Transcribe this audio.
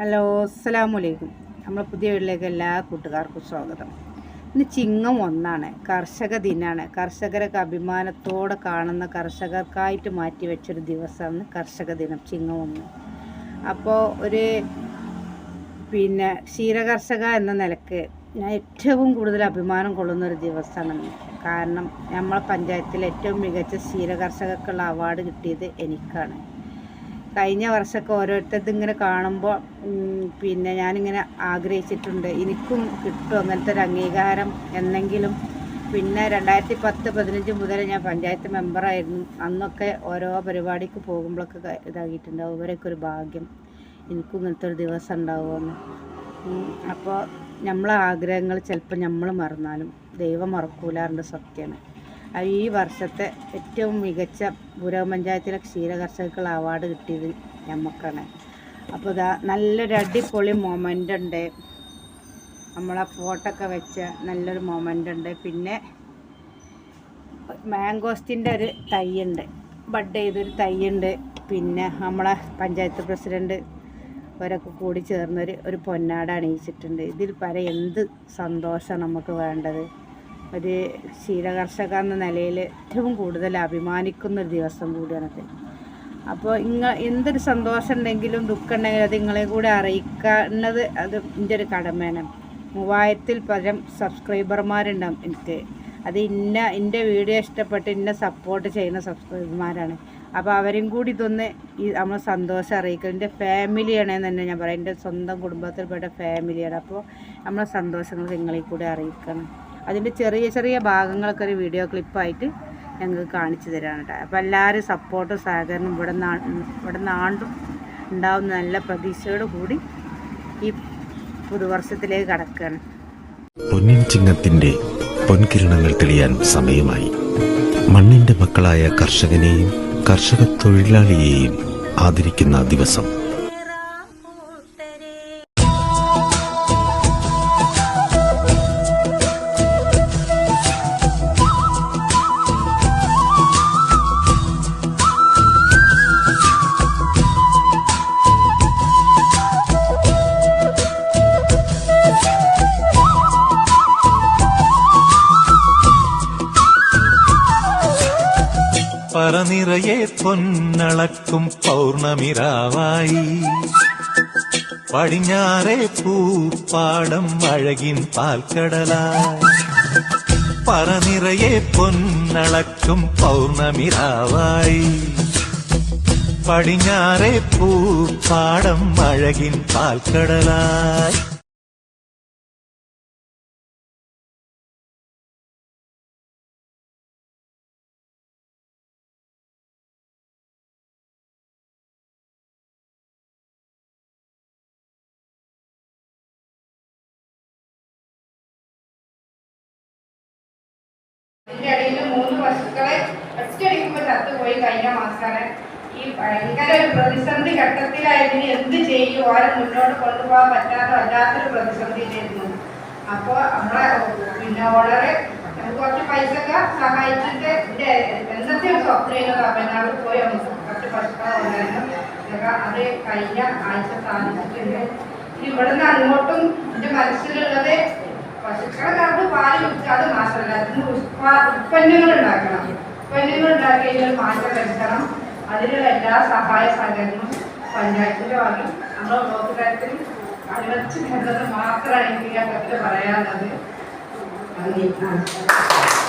Hello അസ്സലാമു അലൈക്കും നമ്മളെ പുതിയ വീട്ടിലേക്ക് എല്ലാ കൂട്ടുകാർക്കും സ്വാഗതം. ഇന്ന് ചിങ്ങം ഒന്നാണ്. കർഷക ദിനമാണ് കർഷകരൊക്കെ അഭിമാനത്തോടെ കാണുന്ന കർഷകർക്കായിട്ട് മാറ്റി വെച്ചൊരു ദിവസമാണ് കർഷക ദിനം ചിങ്ങം ഒന്ന്. അപ്പോൾ ഒരു പിന്നെ ക്ഷീരകർഷക എന്ന നിലയ്ക്ക് ഞാൻ ഏറ്റവും കൂടുതൽ അഭിമാനം കൊള്ളുന്ന ഒരു ദിവസമാണ് കാരണം നമ്മളെ പഞ്ചായത്തിൽ ഏറ്റവും മികച്ച ക്ഷീരകർഷകർക്കുള്ള അവാർഡ് കിട്ടിയത് എനിക്കാണ്. കഴിഞ്ഞ വർഷമൊക്കെ ഓരോരുത്തർക്ക് ഇങ്ങനെ കാണുമ്പോൾ പിന്നെ ഞാനിങ്ങനെ ആഗ്രഹിച്ചിട്ടുണ്ട്. എനിക്കും കിട്ടും അങ്ങനത്തെ ഒരു അംഗീകാരം എന്നെങ്കിലും. പിന്നെ രണ്ടായിരത്തി പത്ത് പതിനഞ്ച് മുതൽ ഞാൻ പഞ്ചായത്ത് മെമ്പറായിരുന്നു അന്നൊക്കെ ഓരോ പരിപാടിക്ക് പോകുമ്പോഴൊക്കെ ഇതാക്കിയിട്ടുണ്ട് ഇവരൊക്കെ ഒരു ഭാഗ്യം. എനിക്കും ഇങ്ങനത്തെ ഒരു ദിവസം ഉണ്ടാവുമെന്ന്. അപ്പോൾ നമ്മളെ ആഗ്രഹങ്ങൾ ചിലപ്പോൾ നമ്മൾ മറന്നാലും ദൈവം മറക്കൂലാറിന്റെ സത്യമാണ്. ഈ വർഷത്തെ ഏറ്റവും മികച്ച പൂരവ പഞ്ചായത്തിലെ ക്ഷീരകർഷകർക്കുള്ള അവാർഡ് കിട്ടിയത് നമുക്കാണ് അപ്പോൾ ഇതാ നല്ലൊരു അടിപൊളി മൊമെന്റ് ഉണ്ട്. നമ്മളെ ഫോട്ടോ ഒക്കെ വെച്ച നല്ലൊരു മൊമെന്റ് ഉണ്ട്. പിന്നെ മാംഗോസ്റ്റിന്റെ ഒരു തൈയുണ്ട്. ബഡ് ചെയ്തൊരു തൈയുണ്ട്. പിന്നെ നമ്മളെ പഞ്ചായത്ത് പ്രസിഡന്റ് അവരൊക്കെ കൂടി ചേർന്നൊരു ഒരു പൊന്നാട അണിയിച്ചിട്ടുണ്ട്. ഇതിൽ പര എന്ത് സന്തോഷമാണ് നമുക്ക് വേണ്ടത്. ഒരു ക്ഷീരകർഷക എന്ന നിലയിൽ ഏറ്റവും കൂടുതൽ അഭിമാനിക്കുന്ന ഒരു ദിവസം കൂടിയാണത് അപ്പോൾ ഇങ്ങ എന്തൊരു സന്തോഷം ഉണ്ടെങ്കിലും ദുഃഖം ഉണ്ടെങ്കിലും അത് നിങ്ങളെ കൂടെ അറിയിക്കുന്നത് അത് എന്റെ ഒരു കടമയാണ്. മൂവായിരത്തിൽ പരം സബ്സ്ക്രൈബർമാരുണ്ടാവും എനിക്ക്. അത് ഇന്ന എന്റെ വീഡിയോ ഇഷ്ടപ്പെട്ട് ഇന്ന സപ്പോർട്ട് ചെയ്യുന്ന സബ്സ്ക്രൈബർമാരാണ്. അപ്പോൾ അവരും കൂടി ഇതൊന്ന് ഈ നമ്മൾ സന്തോഷം അറിയിക്കുക എന്റെ ഫാമിലിയാണ് തന്നെ ഞാൻ പറയാം. എന്റെ സ്വന്തം കുടുംബത്തിൽപ്പെട്ട ഫാമിലിയാണ് അപ്പോൾ നമ്മളെ സന്തോഷങ്ങൾ നിങ്ങളെ കൂടെ അറിയിക്കണം. അതിന്റെ ചെറിയ ചെറിയ ഭാഗങ്ങളൊക്കെ ഒരു വീഡിയോ ക്ലിപ്പായിട്ട് ഞങ്ങൾക്ക് കാണിച്ചു തരാണ് കേട്ടോ അപ്പോൾ എല്ലാവരും സപ്പോർട്ടും സഹകരണം ഇവിടെ നിന്ന് ഇവിടെ നാണ്ടും ഉണ്ടാവുന്ന നല്ല പ്രതീക്ഷയോട് കൂടി ഈ പുതുവർഷത്തിലേക്ക് കടക്കുകയാണ് പൊന്നിൻ ചിങ്ങത്തിന്റെ പൊൻകിരണങ്ങൾ തെളിയാൻ സമയമായി. മണ്ണിന്റെ മക്കളായ കർഷകനെയും കർഷക തൊഴിലാളിയെയും ആദരിക്കുന്ന ദിവസം. പറനിറയെ പൊന്നളക്കും പൗർണമിരാവായി. പടിഞ്ഞാറെ പൂപ്പാടം അഴകിൻ പാൽക്കടലായി. പറനിറയെ പൊന്നളക്കും പൗർണമിരാവായി. പടിഞ്ഞാറെ പൂപ്പാടം അഴകിൻ പാൽക്കടലായി. ഇതിന്റെ ഇടയിൽ മൂന്ന് വസ്തുക്കളെ ഒറ്റയടിക്കുമ്പോൾ ചത്തുപോയി കഴിഞ്ഞ മാസമാണ് ഈ ഭയങ്കര ഒരു പ്രതിസന്ധി ഘട്ടത്തിലായിരുന്നു എന്ത് ചെയ്യും ആരെ മുന്നോട്ട് കൊണ്ടുപോകാൻ പറ്റാത്ത വല്ലാത്തൊരു പ്രതിസന്ധിയിലായിരുന്നു അപ്പോൾ നമ്മളെ പിന്നെ ഓളറെ നമുക്ക് കുറച്ച് പൈസ ഒക്കെ സഹായിച്ചിട്ട് എന്നത്തെ ഒരു സ്വപ്നം തമിഴ്നാട് പോയി നമുക്ക് കുറച്ച് ഇതൊക്കെ അത് കഴിഞ്ഞ ആഴ്ച സാധിച്ചിട്ടുണ്ട്. ഇവിടുന്ന് അങ്ങോട്ടും എന്റെ മനസ്സിലുള്ളത് പശുക്കളെ കറന്ന് പാൽ അത് മാത്രമല്ല. അതിന് ഉൽപ്പന്നങ്ങൾ ഉണ്ടാക്കണം. ഉൽപ്പന്നങ്ങൾ ഉണ്ടാക്കി കഴിഞ്ഞാൽ മാറ്റം വരുത്തണം അതിനുള്ള എല്ലാ സഹായ സഹകരണവും പഞ്ചായത്തിന്റെ ഭാഗം നമ്മുടെ ബ്ലോക്ക് തലത്തിൽ അനുവദിച്ചു തരുന്നത് മാത്രമാണ് എനിക്ക് ഈ ഘട്ടത്തിൽ പറയാനുള്ളത്. നന്ദി.